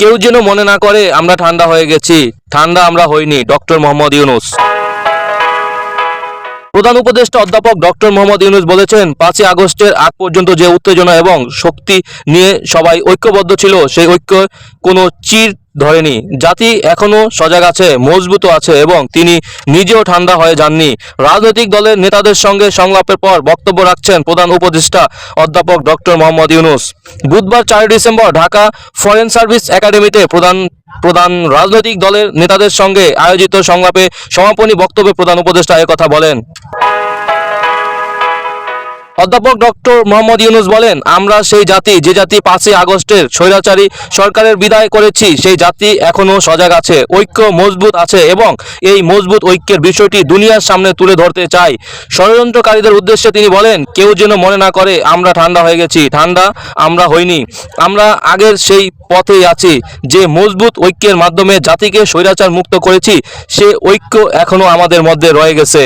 কেউ যেন মনে না করে, আমরা ঠান্ডা হয়ে গেছি। ঠান্ডা আমরা হইনি, ডক্টর মোহাম্মদ ইউনুস। প্রধান উপদেষ্টা অধ্যাপক ডক্টর মোহাম্মদ ইউনুস বলেছেন, পাঁচই আগস্টের আগ পর্যন্ত যে উত্তেজনা এবং শক্তি নিয়ে সবাই ঐক্যবদ্ধ ছিল, সেই ঐক্য কোনো চির ধরেনি। জাতি এখনও সজাগ আছে, মজবুত আছে এবং তিনি নিজেও ঠান্ডা হয়ে যাননি। রাজনৈতিক দলের নেতাদের সঙ্গে সংলাপের পর বক্তব্য রাখছেন প্রধান উপদেষ্টা অধ্যাপক ডক্টর মোহাম্মদ ইউনুস। বুধবার চার ডিসেম্বর ঢাকা ফরেন সার্ভিস একাডেমিতে প্রধান প্রধান রাজনৈতিক দলের নেতাদের সঙ্গে আয়োজিত সংলাপে সমাপনী বক্তব্যে প্রধান উপদেষ্টা কথা বলেন। অধ্যাপক ডক্টর মোহাম্মদ ইউনুস বলেন, আমরা সেই জাতি, যে জাতি পাঁচই আগস্টের স্বৈরাচারী সরকারের বিদায় করেছি, সেই জাতি এখনও সজাগ আছে, ঐক্য মজবুত আছে এবং এই মজবুত ঐক্যের বিষয়টি দুনিয়ার সামনে তুলে ধরতে চাই। ষড়যন্ত্রকারীদের উদ্দেশ্যে তিনি বলেন, কেউ যেন মনে না করে, আমরা ঠান্ডা হয়ে গেছি, ঠান্ডা আমরা হইনি। আমরা আগের সেই পথেই আছি, যে মজবুত ঐক্যের মাধ্যমে জাতিকে স্বৈরাচার মুক্ত করেছি, সে ঐক্য এখনও আমাদের মধ্যে রয়ে গেছে।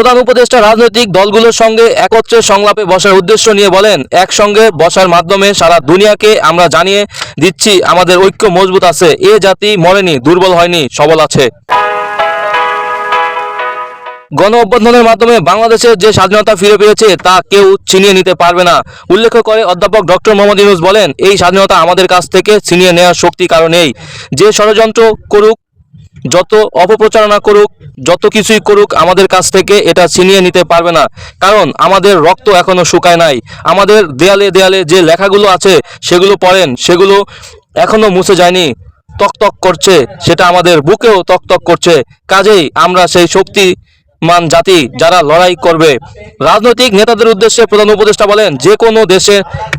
প্রধান উপদেষ্টা রাজনৈতিক দলগুলোর সঙ্গে একত্রে সংলাপে বসার উদ্দেশ্য নিয়ে বলেন, একসঙ্গে বসার মাধ্যমে সারা দুনিয়াকে আমরা জানিয়ে দিচ্ছি, আমাদের ঐক্য মজবুত আছে, এ জাতি মরেনি, দুর্বল হয়নি, সবল আছে। গণ অভ্যর্থনের মাধ্যমে বাংলাদেশের যে স্বাধীনতা ফিরে পেয়েছে, তা কেউ ছিনিয়ে নিতে পারবে না। উল্লেখ করে অধ্যাপক ডক্টর মোহাম্মদ ইউনুস বলেন, এই স্বাধীনতা আমাদের কাছ থেকে ছিনিয়ে নেওয়ার শক্তি কারণেই যে ষড়যন্ত্র করুক যত অপপ্রচারণা করুক, যত কিছুই করুক, আমাদের কাছ থেকে এটা ছিনিয়ে নিতে পারবে না। কারণ আমাদের রক্ত এখনও শুকায় নাই। আমাদের দেয়ালে দেয়ালে যে লেখাগুলো আছে, সেগুলো পড়েন, সেগুলো এখনও মুছে যায়নি। তক তক করছে, সেটা আমাদের বুকেও তক তক করছে। কাজেই আমরা সেই শক্তি মান জাতি যারা লড়াই করবে। রাজনৈতিক নেতাদের উদ্দেশ্যে প্রধান উপদেষ্টা বলেন, যে কোনো দেশে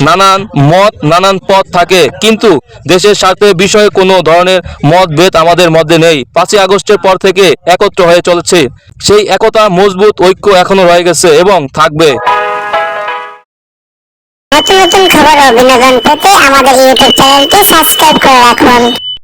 নানান মত, নানান পথ থাকে, কিন্তু দেশের স্বার্থে বিষয়ে কোনো ধরনের মতভেদ আমাদের মধ্যে নেই। পাঁচই আগস্টের পর থেকে একত্র হয়ে চলেছে। সেই একতা, মজবুত ঐক্য এখনও রয়ে গেছে এবং থাকবে। নতুন নতুন খবর ও বিনোদন পেতে আমাদের ইউটিউব চ্যানেলটি সাবস্ক্রাইব করে রাখুন।